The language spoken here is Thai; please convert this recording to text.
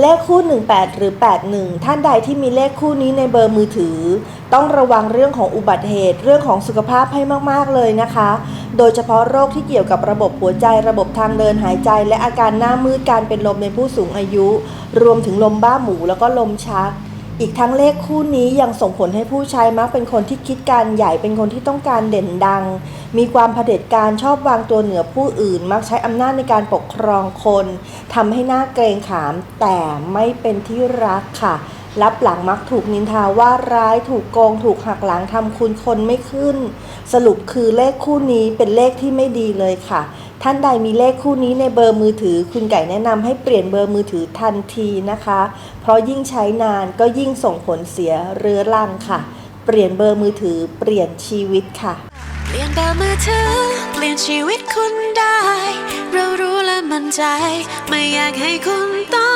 เลขคู่ 18 หรือ 81 ท่านใดที่มีเลขคู่นี้ในเบอร์มือถือ ต้องระวังเรื่องของอุบัติเหตุเรื่องของสุขภาพให้มาก ๆ เลยนะคะ โดยเฉพาะโรคที่เกี่ยวกับระบบหัวใจระบบทางเดินหายใจ และอาการหน้ามืดการเป็นลมในผู้สูงอายุ รวมถึงลมบ้าหมูแล้วก็ลมชัก อีกทั้งเลขคู่นี้ยังส่งผลให้ผู้ใช้มักเป็นคนที่คิดการใหญ่เป็นคนที่ต้องการเด่นดัง มีความเผด็จการชอบวางตัวเหนือผู้อื่น มักใช้อำนาจในการปกครองคนทำให้หน้าเกรงขาม แต่ไม่เป็นที่รักค่ะ รับหลังมักถูกนินทาว่าร้ายถูกโกง ถูกหักหลังทำคุณคนไม่ขึ้น สรุปคือเลขคู่นี้เป็นเลขที่ไม่ดีเลยค่ะ ท่านใดมีเลขคู่นี้ในเบอร์มือถือ คุณไก่แนะนำให้เปลี่ยนเบอร์มือถือทันทีนะคะ เพราะยิ่งใช้นานก็ยิ่งส่งผลเสียเรื้อรังค่ะ เปลี่ยนเบอร์มือถือเปลี่ยนชีวิตค่ะ เปลี่ยนเบอร์มือถือ เปลี่ยนชีวิตคุณได้ เรารู้และมั่นใจ ไม่อยากให้คุณต้อง